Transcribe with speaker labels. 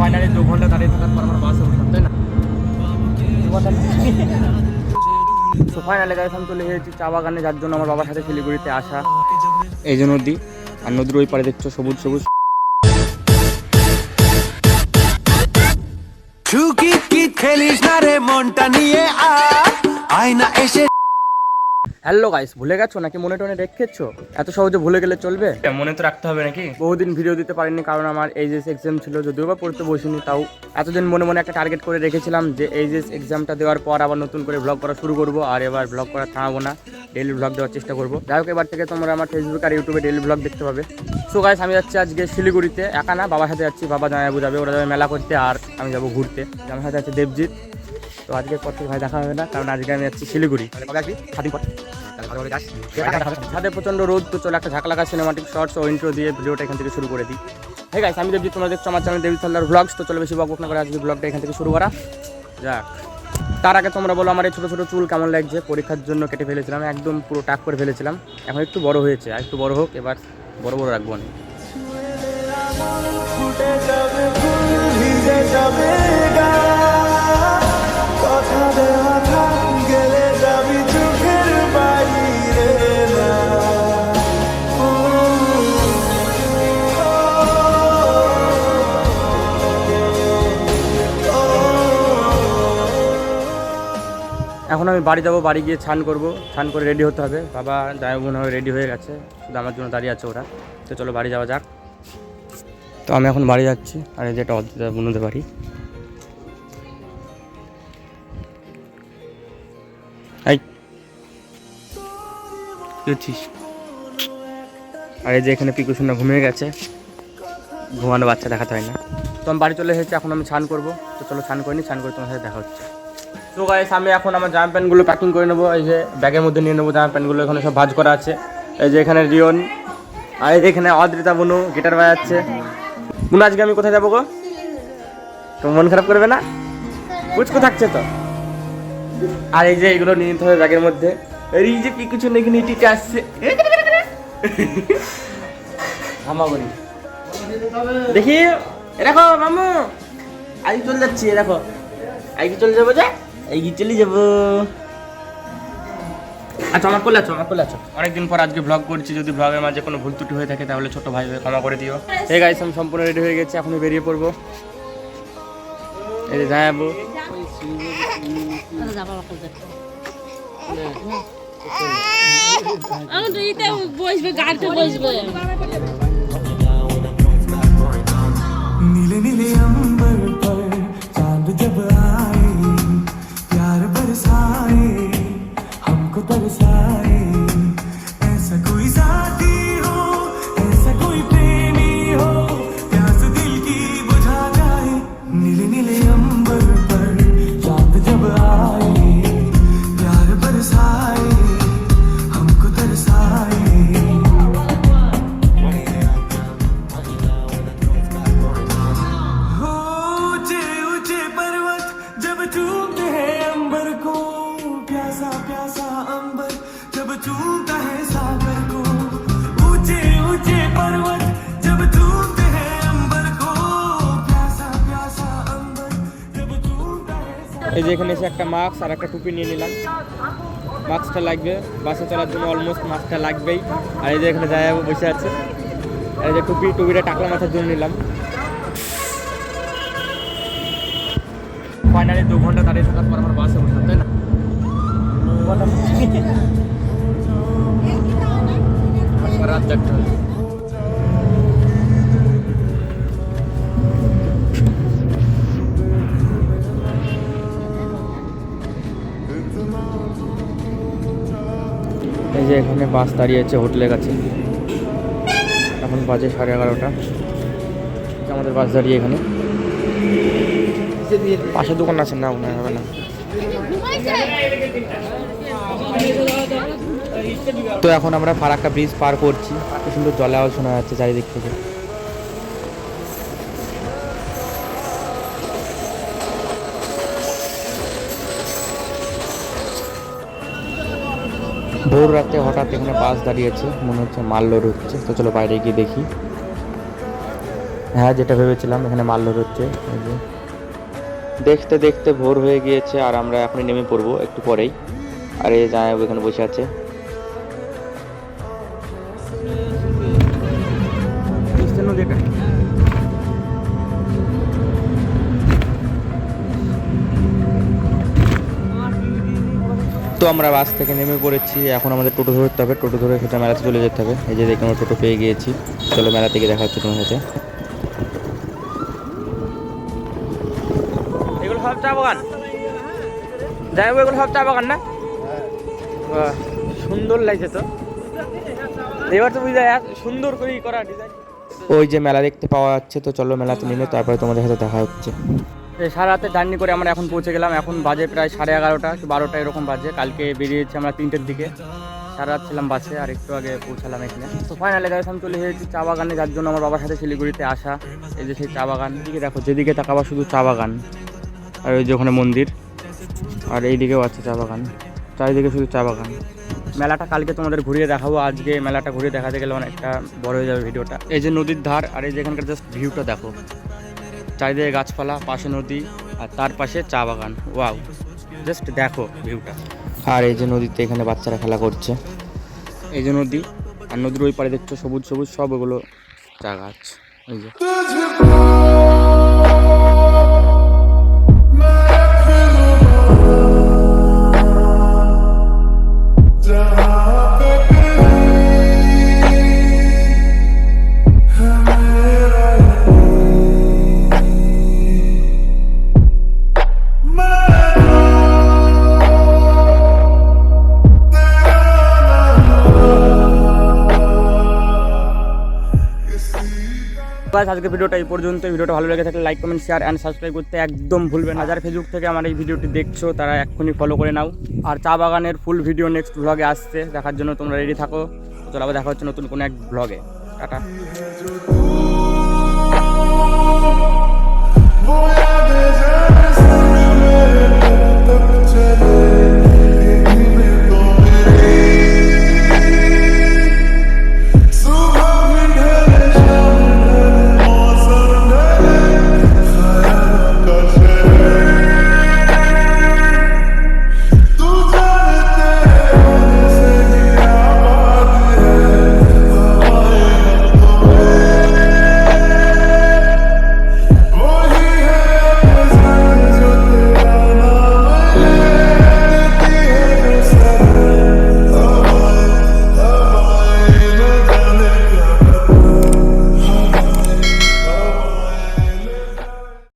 Speaker 1: Finally দু ঘণ্টা দাঁড়িয়ে থাকার পর আমার বাসে উঠলাম, তাই না? যার জন্য আমার বাবার সাথে শিলিগুড়িতে আসা। এই নদী, আর নদীর ওই দেখছ সবুজ সবুজ।
Speaker 2: খেলিস না রে, মনটা নিয়ে আয়না এসে
Speaker 1: হ্যালো গাইস ভুলে গেছো নাকি মনে টনে রেখেছো এত সহজে ভুলে গেলে চলবে? মনে তো রাখতে হবে নাকি? বহুদিন ভিডিও দিতে পারিনি কারণ আমার এইচএস এক্সাম ছিল যদিও বা পড়তে বসিনি তাও এতদিন মনে মনে একটা টার্গেট করে রেখেছিলাম যে এইচএস এক্সামটা দেওয়ার পর আবার নতুন করে ব্লগ করা শুরু করব। আর এবার ব্লগ করা থামাবো না ডেলি ব্লগ দেওয়ার চেষ্টা করব। যাই হোক এবার থেকে তোমরা আমার ফেসবুক আর ইউটিউবে ডেলি ব্লগ দেখতে পাবে। সো গাইস আমি যাচ্ছি আজকে শিলিগুড়িতে একা না বাবার সাথে যাচ্ছি বাবা জামাইবু যাবে ওরা যাবে মেলা করতে আর আমি যাব ঘুরতে। আমার সাথে আছে দেবজিৎ। তো আজকে পর থেকে ভাই দেখা হবে না কারণ আজকে আমি যাচ্ছি শিলিগুড়ি। কবে আসবি? পর। ছাদে প্রচণ্ড রোদ, তো চলে একটা ঝাঁকলাকা সিনেমাটিক শর্টস ও ইন্ট্রো দিয়ে ভিডিওটা এখান থেকে শুরু করে দিই। হ্যাঁ গাইস আমি দেবজি তোমরা দেখছ আমার চ্যানেল দেবী সাল্লার ব্লগস তো চলো বেশি বক না করে আজকে ব্লগটা এখান থেকে শুরু করা যাক। তার আগে তোমরা বলো আমার এই ছোটো ছোটো চুল কেমন লাগছে? পরীক্ষার জন্য কেটে ফেলেছিলাম, একদম পুরো টাক করে ফেলেছিলাম। এখন একটু বড় হয়েছে, আর একটু বড় হোক, এবার বড় বড় রাখব আমি। এখন আমি বাড়ি যাব, বাড়ি গিয়ে ছান করব। ছান করে রেডি হতে হবে। বাবা দায় মনে হয় রেডি হয়ে গেছে। শুধু আমার জন্য দাঁড়িয়ে আছে ওরা। তো চলো বাড়ি যাওয়া যাক। তো আমি এখন বাড়ি যাচ্ছি। আর এই অদ্রিতা বুনতে পারি এই। কি আর এই যে এখানে পিকু শূন্য ঘুমিয়ে গেছে। ঘুমানো বাচ্চা দেখাতে হয় না। তো আমি বাড়ি চলে এসেছি। এখন আমি ছান করব। তো চলো ছান করিনি। ছান করে তোমার সাথে দেখা হচ্ছে। তো গাইস আমি এখন আমার জামা প্যান্টগুলো প্যাকিং করে নেব, এই যে ব্যাগের মধ্যে নিয়ে নেব জামা প্যান্টগুলো, এখানে সব ভাজ করা আছে। এই যে এখানে রিয়ন, আর এখানে অদ্রিতা বনু গিটার বাজাচ্ছে। বুনু, আজকে আমি কোথায় যাব গো? তো মন খারাপ করবে না? পুচকু থাকছে তো। আর এই যে এগুলো নিয়ে নিতে হবে ব্যাগের মধ্যে। এই যে কি পিকুচু এখানে টিকে আসছে। হামাগুড়ি। দেখি, এ দেখো, মামু। আজ চলে যাচ্ছি, এ দেখো। আজকে চলে যাব যে এই চলে যাব। আচ্ছা আমার কোলে আছো আমার কোলে আছো। অনেকদিন পর আজকে ব্লগ করছি যদি ব্লগের মাঝে কোনো ভুল ত্রুটি হয়ে থাকে তাহলে ছোট ভাই ক্ষমা করে দিও। এই গাইস আমি সম্পূর্ণ রেডি হয়ে গেছি এখনই বেরিয়ে পড়ব। এই যে আচ্ছা, যাব
Speaker 3: আমার বসবে গাড়িতে বসবে।
Speaker 2: নীলে নীলে
Speaker 1: এই যে এখানে এসে একটা মাস্ক আর একটা টুপি নিয়ে নিলাম। মাস্কটা লাগবে। বাসে চলার জন্য অলমোস্ট মাস্কটা লাগবেই। আর এই যে এখানে যাই যাব বসে আছে। আর এই যে টুপি টুপিটা টাকলা মাথার জন্য নিলাম। ফাইনালি দু ঘণ্টা দাঁড়িয়ে থাকার পর আমার বাসে উঠলাম তাই না? রাত জাগতে হবে এখানে বাস দাঁড়িয়ে আছে হোটেলের কাছে। এখন বাজে সাড়ে এগারোটা। আমাদের বাস দাঁড়িয়ে এখানে। পাশে দোকান আছে না, মনে হবে না। তো এখন আমরা ফারাক্কা ব্রিজ পার করছি। সুন্দর জলে আওয়াজ শোনা যাচ্ছে চারিদিক থেকে। ভোর রাতে হঠাৎ এখানে বাস দাঁড়িয়েছে, মনে হচ্ছে মাল লোড হচ্ছে। তো চলো বাইরে গিয়ে দেখি। হ্যাঁ যেটা ভেবেছিলাম, এখানে মাল লোড হচ্ছে। দেখতে দেখতে ভোর হয়ে গিয়েছে, আর আমরা এখনই নেমে পড়ব একটু পরেই। আর এই যায় এখানে বসে আছে। তো আমরা বাস থেকে নেমে পড়েছি। এখন আমাদের টোটো ধরতে হবে। টোটো ধরে সেটা মেলাতে চলে যেতে হবে। এই যে দেখে আমরা টোটো পেয়ে গিয়েছি। চলো মেলা থেকে দেখা হচ্ছে তোমার সাথে। এগুলো সব চা বাগান? যাই এগুলো সব চা বাগান না? সুন্দর লাগছে তো। এবার তো বুঝা যায় সুন্দর করে করা ডিজাইন ওই যে মেলা দেখতে পাওয়া যাচ্ছে তো চলো মেলাতে নিলে তারপরে তোমাদের সাথে দেখা হচ্ছে। সারা রাতে জার্নি করে আমরা এখন পৌঁছে গেলাম। এখন বাজে প্রায় সাড়ে এগারোটা কি বারোটা এরকম বাজে। কালকে বেরিয়েছি আমরা তিনটের দিকে। সারা রাত ছিলাম বাসে, আর একটু আগে পৌঁছালাম এখানে। তো ফাইনালি গাইস আমি চলে এসেছি চা বাগানে, যার জন্য আমার বাবার সাথে শিলিগুড়িতে আসা। এই যে সেই চা বাগান। দিকে দেখো, যেদিকে তাকাবা শুধু চা বাগান। আর ওই যে ওখানে মন্দির। আর এইদিকেও আছে চা বাগান। চারিদিকে শুধু চা বাগান। মেলাটা কালকে তোমাদের ঘুরিয়ে দেখাবো। আজকে মেলাটা ঘুরিয়ে দেখাতে গেলে অনেকটা বড় হয়ে যাবে ভিডিওটা। এই যে নদীর ধার, আর এই যে এখানকার জাস্ট ভিউটা দেখো। চারিদিকে গাছপালা পাশে নদী আর তার পাশে চা বাগান। ওয়াও জাস্ট দেখো ভিউটা। আর এই যে নদীতে এখানে বাচ্চারা খেলা করছে। এই যে নদী আর নদীর ওই পাড়ে দেখছ সবুজ সবুজ সব ওগুলো চা গাছ। এই যে। গাইস আজকে ভিডিওটা এই পর্যন্ত ভিডিওটা ভালো লেগে থাকলে like comment share and subscribe করতে একদম ভুলবেন না। যারা ফেসবুক থেকে আমার এই ভিডিওটি দেখছ, তারা এক্ষুনি ফলো করে নাও। আর চা বাগানের ফুল ভিডিও নেক্সট ব্লগে আসছে। দেখার জন্য তোমরা রেডি থাকো। চলো আবার দেখা হচ্ছে নতুন কোনো এক ব্লগে টাটা।